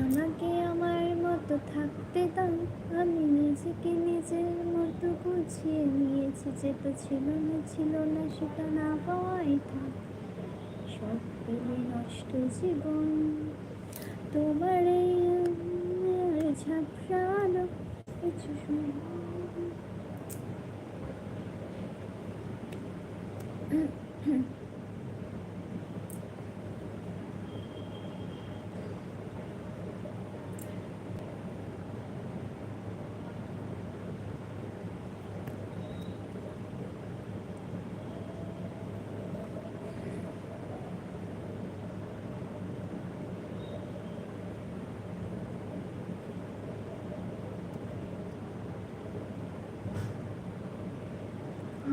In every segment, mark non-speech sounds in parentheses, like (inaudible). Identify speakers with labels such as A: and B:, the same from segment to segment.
A: আমাকে আমার মতো থাকতে দাও। আমি নিজেকে নিজের মতো গুছিয়ে নিয়েছি, যেটা ছিল না ছিল না, সেটা না পাওয়াই থাক। সব পেলে নষ্ট জীবন, তোমার এই ঝাপসা কিছু শুনে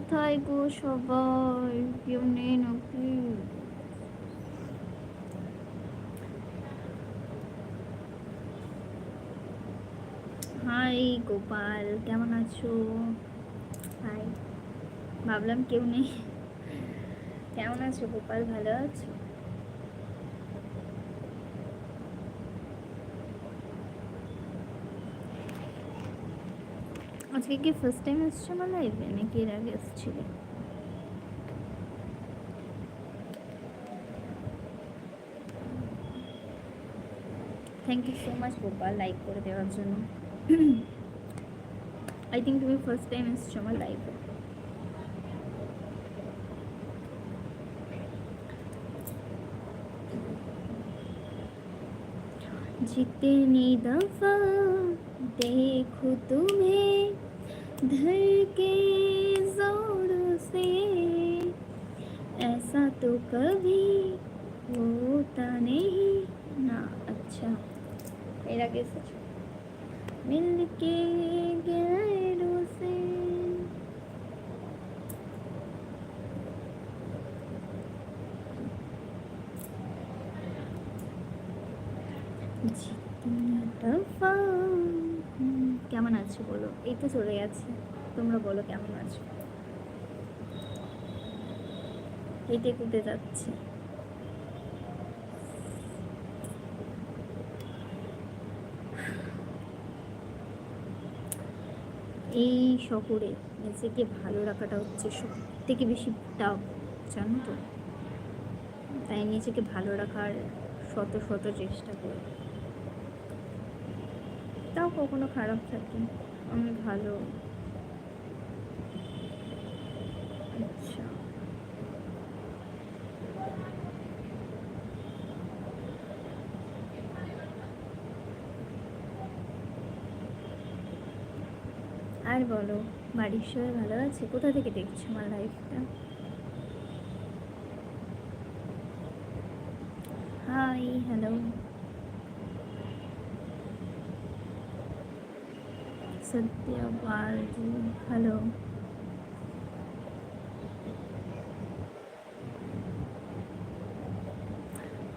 A: কোথায় গো সবাই? কেউ নেই নাকি? হাই গোপাল, কেমন আছো? হাই। ভাবলাম কেউ নেই। কেমন আছো গোপাল? ভালো আছো? আজকে কি ফার্স্ট টাইম এসছো আমার লাইভে নাকি এর আগে এসেছিলে thank you so much Gopal like করে দেওয়ার জন্য (clears throat) আই থিঙ্ক তুমি ফার্স্ট টাইম এসছো আমার লাইভে जितनी दफा देखो तुम्हें धर के ज़ोर से। ऐसा तो कभी होता नहीं। ना अच्छा। मेरा कैसे मिल के गैरों আছো বলো। এই তো চলে গেছে। তোমরা বলো কেমন আছো? হেঁটে কুটে যাচ্ছে। এই শহরে নিজেকে ভালো রাখাটা হচ্ছে সব থেকে বেশি টাফ জানো তো? তাই নিজেকে ভালো রাখার শত শত চেষ্টা করি। তাও কখনো খারাপ থাকে। আমি ভালো। আচ্ছা। আর বলো, বাড়ির সবাই ভালো আছে? কোথা থেকে দেখছ আমার লাইফটা হাই হ্যালো সত্যবাজি হ্যালো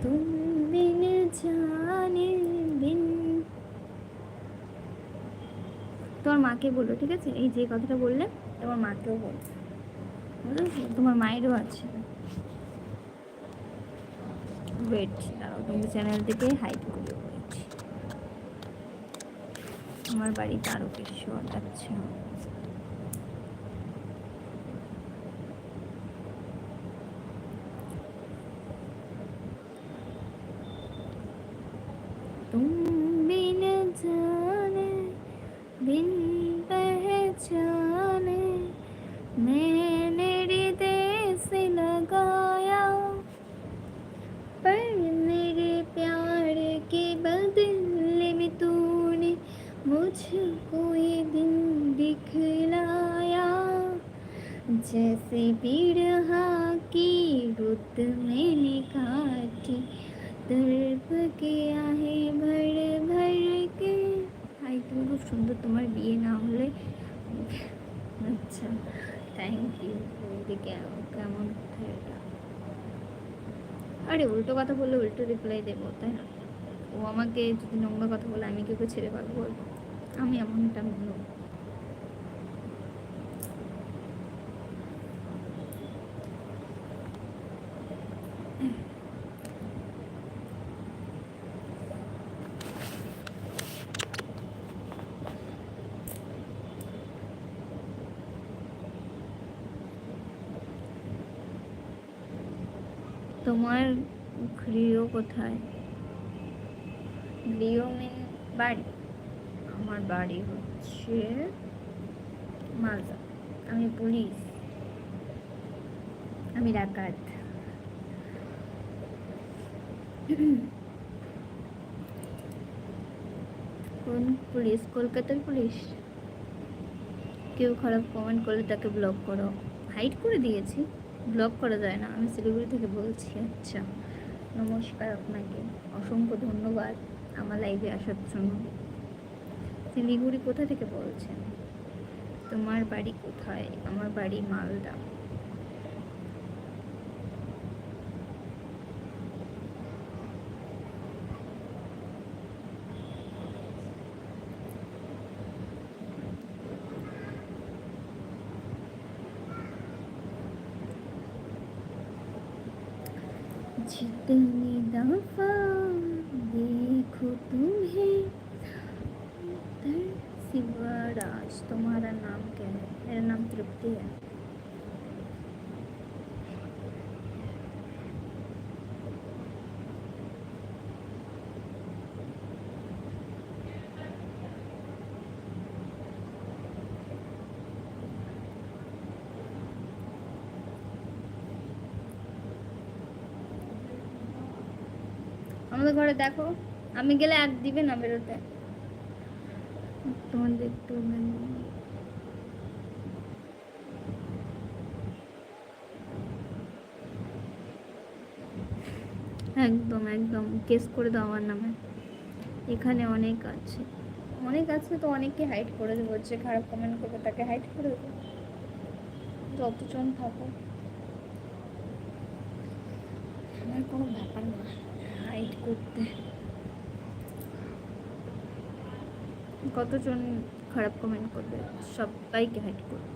A: তুম বিন জানে বিন। তোমার মাকে বলো, ঠিক আছে? এই যে কথাটা বললে, তোমার মাকেও বলো। তোমার মায়েরও আছে। ওয়েট দাঁড়াও তুমি চ্যানেল থেকে হাইট করো আমার বাড়ি তারকেশ্বর আচ্ছা जैसे बिरहा की रुत मैंने काटी তর্প কে আহে ভর ভর কে হাই তুমি খুব সুন্দর তোমার বিয়ে না হলে আচ্ছা থ্যাংক ইউ কেমন কোথায় এটা আরে উল্টো কথা বললে উল্টো রিপ্লাই দেবো তাই না ও আমাকে যদি নোংরা কথা বলে আমি কি ওকে ছেড়ে পারবো আমি এমনটা নই কোথায়? গৃহ মিন বাড়ি। আমার বাড়ি হচ্ছে মালদা। আমি পুলিশ। আমি ডাকাত। কোন পুলিশ? কলকাতার পুলিশ? কেউ খারাপ কমেন্ট করলে তাকে ব্লক করো। হাইড করে দিয়েছি। ব্লক করা যায় না। আমি শিলিগুড়ি থেকে বলছি আচ্ছা। নমস্কার আপনাকে। অসংখ্য ধন্যবাদ আমার লাইভে আসার জন্য। শিলিগুড়ি কোথা থেকে বলছেন? তোমার বাড়ি কোথায়? আমার বাড়ি মালদা। जितनी दफ़ा देखो तुम्हें। शिवराज तुम्हारा नाम क्या है? मेरा नाम तृप्ति है। ঘরে দেখো, আমি গেলে আর দিবে না বেরোতে। তোমাদের একটু একদম একদম কেস করে দাও আমার নামে। এখানে অনেক আছে। অনেক আছে তো অনেককে হাইট করে দেবো, যে খারাপ কমেন্ট করবে তাকে হাইট করে দেবো। যতজন থাকো আমার কোনো ব্যাপার করতে। কতজন খারাপ কমেন্ট করবে? সবাইকে হাইট করবে।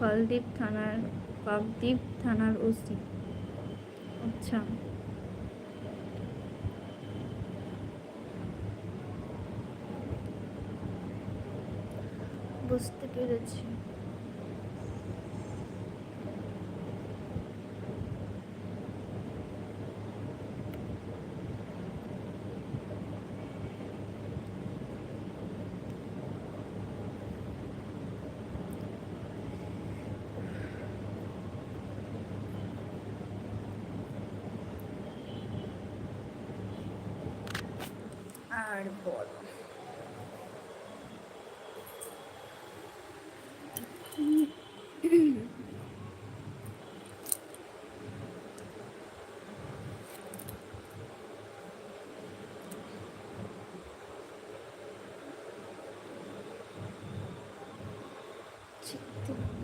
A: কলদ্বীপ থানার কাকদ্বীপ থানার ওসি। আচ্ছা। বুঝতে পেরেছি। আর বল Thank you.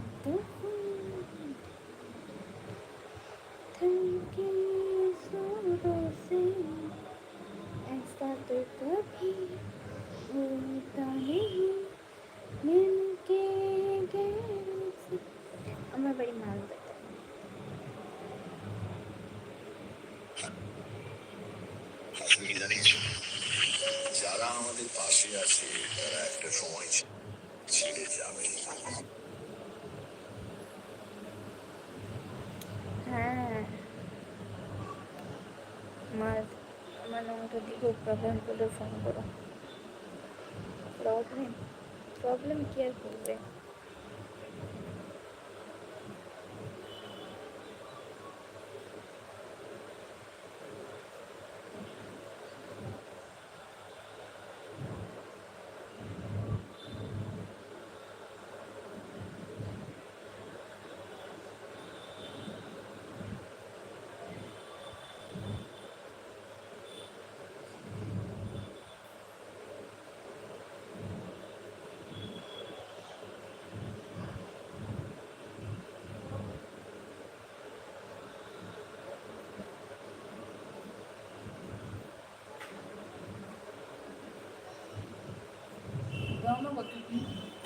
A: আমার নামটা দিকে প্রবলেম করলে ফোন করো। প্রবলেম প্রবলেম কি আর করবে?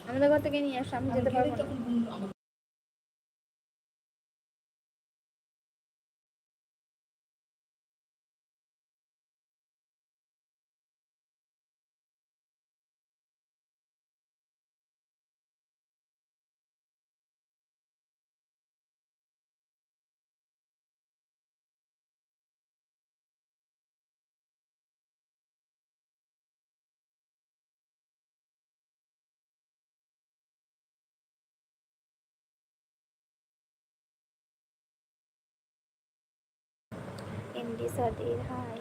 A: আমাদের ঘর থেকে নিয়ে আসো আমি যেতে পারব না
B: তখন বলল আমার
A: এমডি সাদির হাই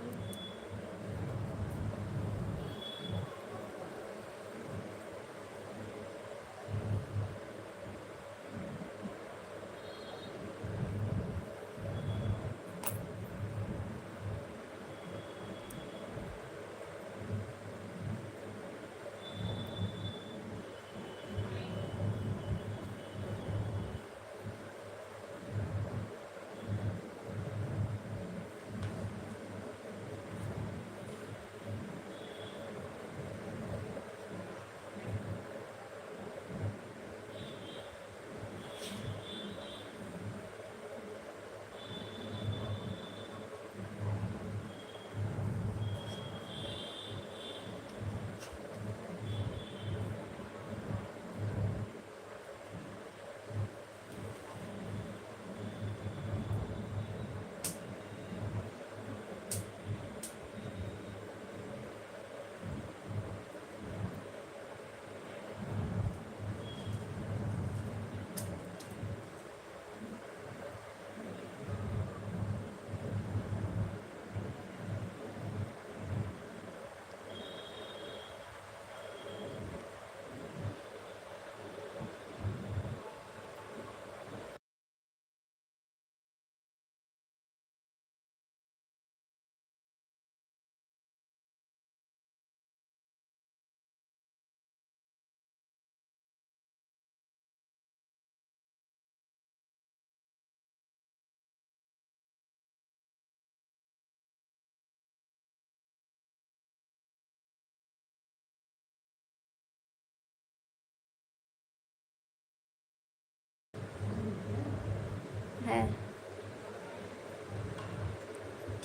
A: হ্যাঁ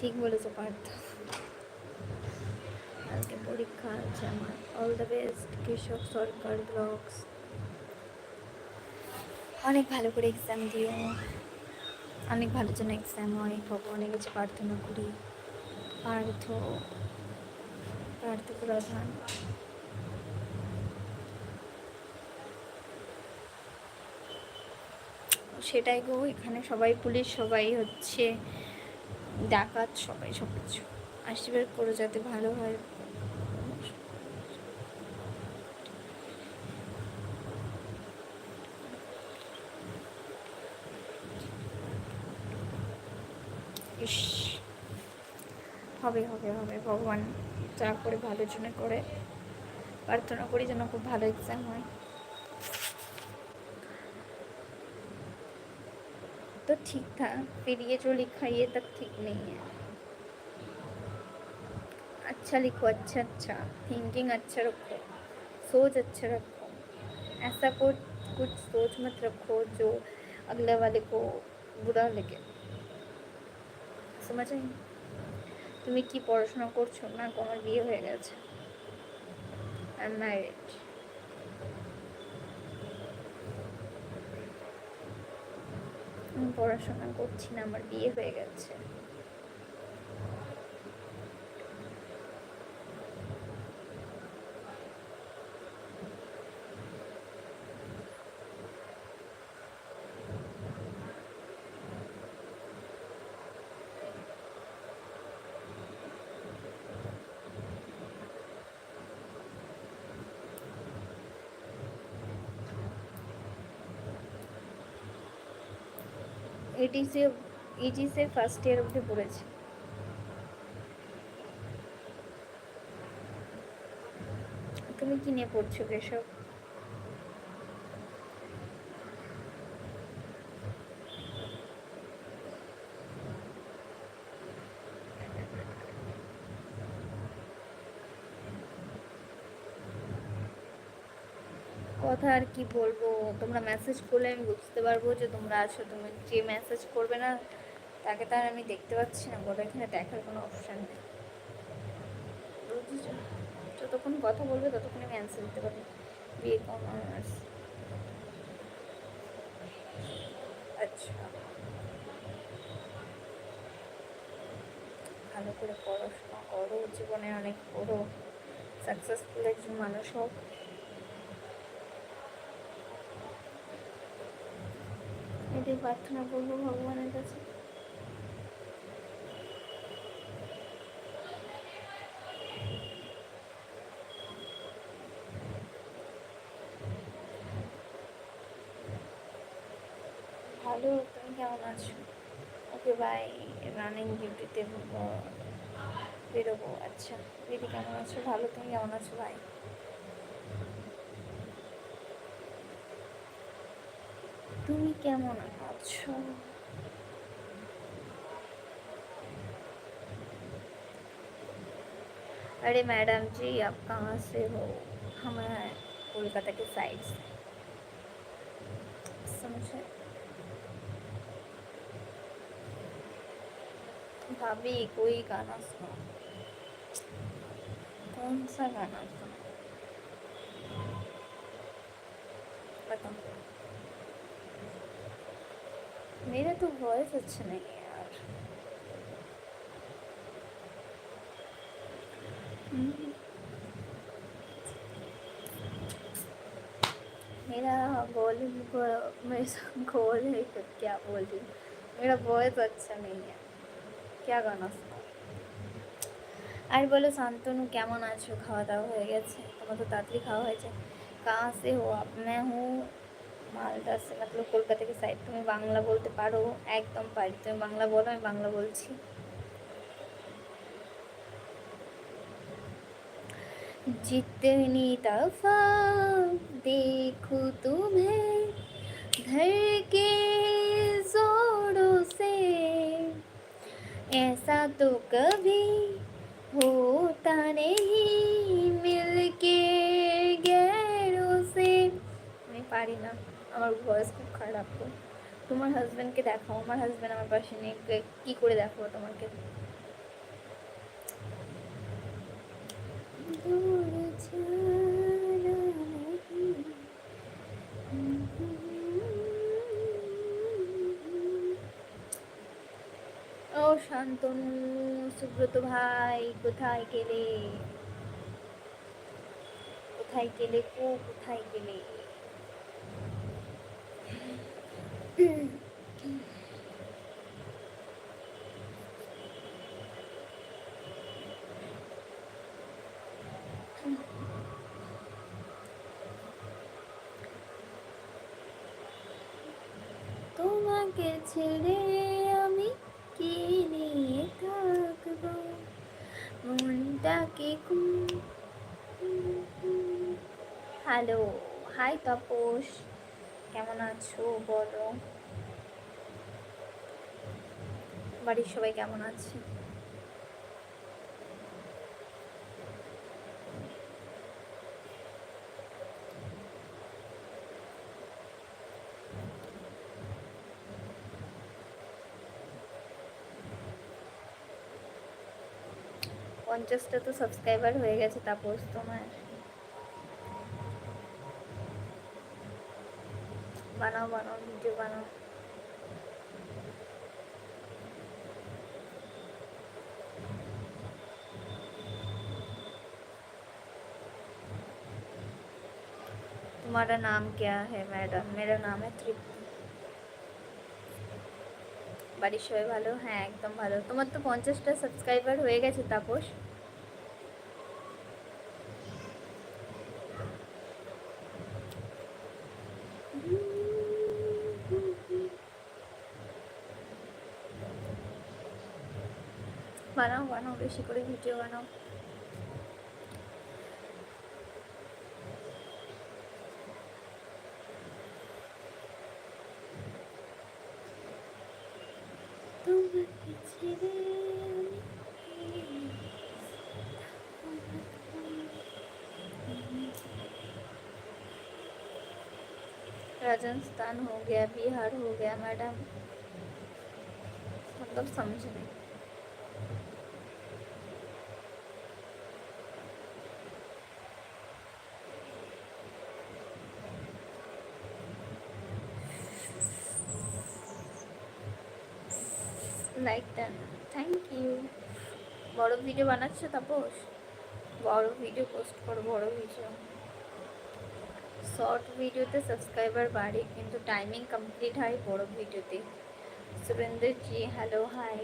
A: ঠিক বলেছ পার্থ আজকে পরীক্ষা আছে আমার। অল দ্য বেস্ট কৃষক সরকার ব্লগস। অনেক ভালো করে এক্সাম দিও। অনেক ভালো যেন এক্সাম হয় ভগবানের কাছে প্রার্থনা করি। পার্থ পার্থ প্রধান। সেটাই গো, এখানে সবাই পুলিশ, সবাই হচ্ছে। ডাকাত, সবাই সব কিছু আশীর্বাদ করো যাতে ভালো হয়। ইস। হবে হবে হবে। ভগবান যা করে ভালোর জন্য করে। প্রার্থনা করি যেন খুব ভালো এক্সাম হয়। तो ठीक था फिर ये जो लिखा ये तक ठीक नहीं है अच्छा लिखो अच्छा अच्छा थिंकिंग अच्छा रखो सोच अच्छा रखो ऐसा कुछ कुछ सोच मत रखो जो अगले वाले को बुरा लगे समझ आई তুমি কি পড়াশোনা করছো না তোমার বিয়ে হয়ে গেছে আই এম ম্যারিড পড়াশোনা করছি না আমার বিয়ে হয়ে গেছে। এটিসে ইজিসে ফার্স্ট ইয়ার অবধি পড়েছে। তুমি কি নিয়ে পড়ছো কেশব? কথা আর কি বলব? তোমরা মেসেজ করলে আমি বুঝতে পারব যে তোমরা আছো, তুমি যে মেসেজ করবে না, তাকে তো আর আমি দেখতে পাচ্ছি না। বলে, এখানে দেখার কোনো অপশান নেই। যতক্ষণ কথা বলবে, ততক্ষণ আমি অ্যান্সার দিতে পারব। বিয়ে কমার্স আচ্ছা। ভালো করে পড়াশোনা করো, জীবনে অনেক বড় সাকসেসফুল একজন মানুষ হোক। এটাই প্রার্থনা করব ভগবানের কাছে। ভালো, তুমি কেমন আছো? ওকে বাই রানিং ডিউটিতে বেরোবো। আচ্ছা দিদি কেমন আছো? ভালো, তুমি কেমন আছো? ভাই তুমি কেমন আছো अरे मैडम जी आप कहाँ से हो हम हैं कोलकाता के साइड से समझे भाभी कोई गाना सुनो कौन सा गाना सुनो बताओ मेरा तो वॉइस अच्छा नहीं है यार हम्म। मेरा वॉल्यूम मेरे गोल है कि क्या बोल रही हूँ मेरा वॉइस अच्छा नहीं है क्या गाना सुनो আর বলো শান্তনু কেমন আছো খাওয়া দাওয়া হয়ে গেছে তোমার তো তাড়াতাড়ি খাওয়া হয়েছে কাহা সে হো আপ मैं हूँ মালদা সে মতলব কলকাতা के সাইড তুমি বাংলা বলতে পারো একদম পারি তুমি বাংলা বলো আমি বাংলা বলছি जितनी दफा देखूं तुम्हें धर के जोरों से ऐसा तो कभी होता नहीं मिल के गैरों से আমি পারি না আমার ভয়েস খুব খারাপ তো। তোমার হাজব্যান্ডকে দেখাও, আমার হাজব্যান্ড আমার পাশে নেই কী করে দেখাবো তোমাকে? ও শান্তনু, সুব্রত ভাই, কোথায় গেলে? কোথায় গেলে কো, কোথায় গেলে? ছেড়ে আমি কি নিয়ে থাকব? মনটাকে হ্যালো হাই তাপস। কেমন আছো বলো? বাড়ির সবাই কেমন আছে? পঞ্চাশটা তো সাবস্ক্রাইবার হয়ে গেছে তাপস তোমার বানাও বানাও ভিডিও বানাও तुम्हारा नाम क्या है मैडम मेरा नाम है तृप्ति বাড়ির সবাই ভালো হ্যাঁ একদম ভালো তোমার তো পঞ্চাশটা সাবস্ক্রাইবার হয়ে গেছে তাপস বানাও বানাও বেশি করে ভিডিও বানাও তোমাকে ছেড়ে আমি राजस्थान हो गया बिहार हो गया मैडम मतलब समझ नहीं লাইক দেন থ্যাংক ইউ বড় ভিডিও বানাচ্ছো তাপস বড় ভিডিও পোস্ট করো, বড় ভিডিও শর্ট ভিডিওতে সাবস্ক্রাইবার বাড়ে, কিন্তু টাইমিং কমপ্লিট হয় বড় ভিডিওতে Surendra ji hello hi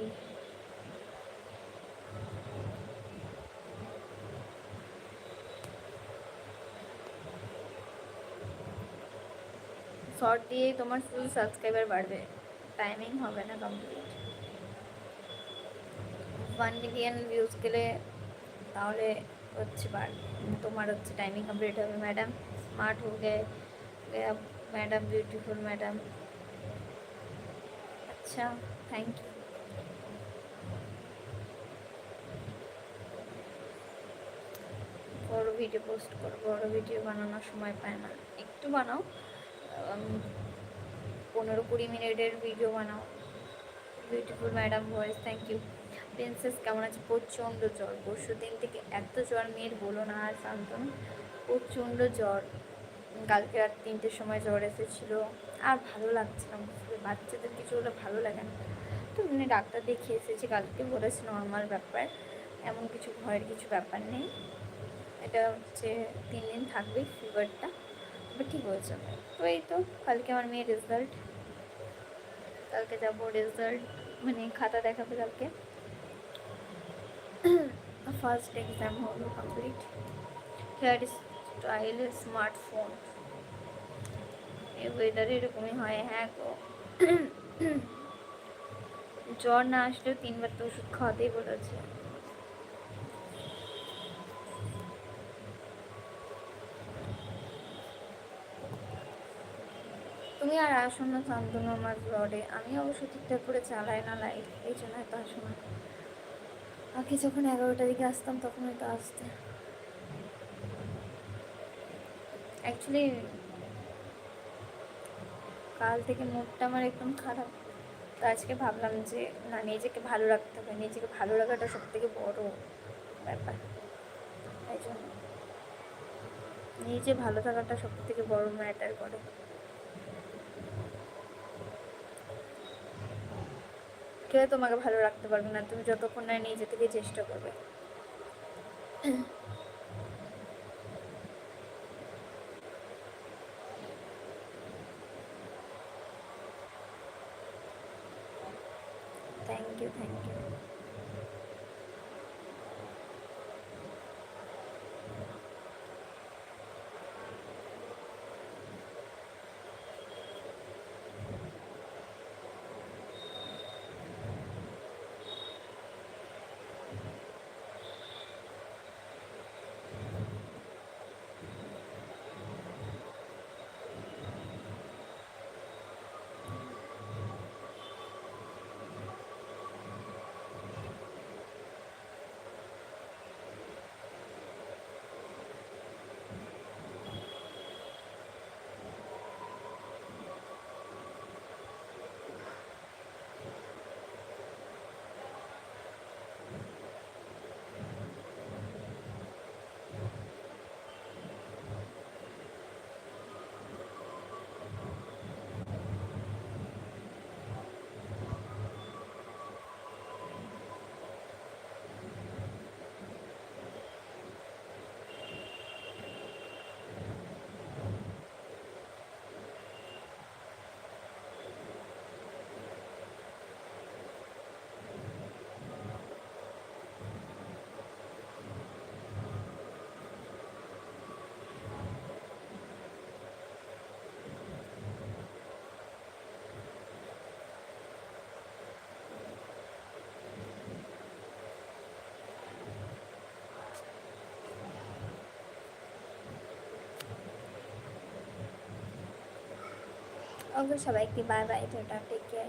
A: short দিয়েই তোমার শুধু সাবস্ক্রাইবার বাড়বে। টাইমিং হবে না কমপ্লিট ওয়ান মিলিয়ন ভিউজ গেলে তাহলে হচ্ছে তোমার হচ্ছে টাইমিং কমপ্লিট হবে ম্যাডাম স্মার্ট হো গে ম্যাডাম বিউটিফুল ম্যাডাম আচ্ছা থ্যাংক ইউ বড় ভিডিও পোস্ট করো, বড় ভিডিও বানানোর সময় পায় না। একটু বানাও পনেরো কুড়ি মিনিটের ভিডিও বানাও। Beautiful madam voice thank you princess, কেমন আছে? প্রচণ্ড জ্বর। পরশু দিন থেকে এত জ্বর, মেয়ের বলো না আর শান্তনু। প্রচণ্ড জ্বর। কালকে রাত তিনটের সময় জ্বর এসেছিল। আর ভালো লাগছে না বাচ্চাদের কিছু হলে ভালো লাগে না। তো এমনি ডাক্তার দেখিয়ে এসেছি, কালকে বলেছে নর্মাল ব্যাপার। এমন কিছু ভয়ের কিছু ব্যাপার নেই। এটা হচ্ছে তিন দিন থাকবে ফিভারটা তবে ঠিক হয়ে যাবে তো এই তো, কালকে আমার মেয়ের রেজাল্ট কালকে যাব রেজাল্ট মানে খাতা দেখাবে কালকে। ফার্স্ট এক্সাম হলো কমপ্লিট হেয়ার স্টাইল স্মার্টফোন এই ওয়েদারে এরকমই হয় হ্যাঁ গো জ্বর না আসলেও তিনবার তো ওষুধ খাওয়াতেই বলেছে তুমি আর আসো না, শান্তনু আমার ব্লডে আমি অবশ্য ঠিকঠাক করে চালাই না লাইট এই জন্য হয়তো আসো না। আগে যখন এগারোটার দিকে আসতাম, তখন হয়তো আসতে। অ্যাকচুয়ালি কাল থেকে মুডটা আমার একদম খারাপ। তো আজকে ভাবলাম যে, না, নিজেকে ভালো রাখতে হবে। নিজেকে ভালো রাখাটা সব থেকে বড় ব্যাপার। তাই জন্য। নিজে ভালো থাকাটা সব থেকে বড় ম্যাটার করে। কেউ তোমাকে ভালো রাখতে পারবে না তুমি যতক্ষণ না নিজে থেকে চেষ্টা করবে thank you thank you okay সবাইকে বাই বাই টাটা টেক কেয়ার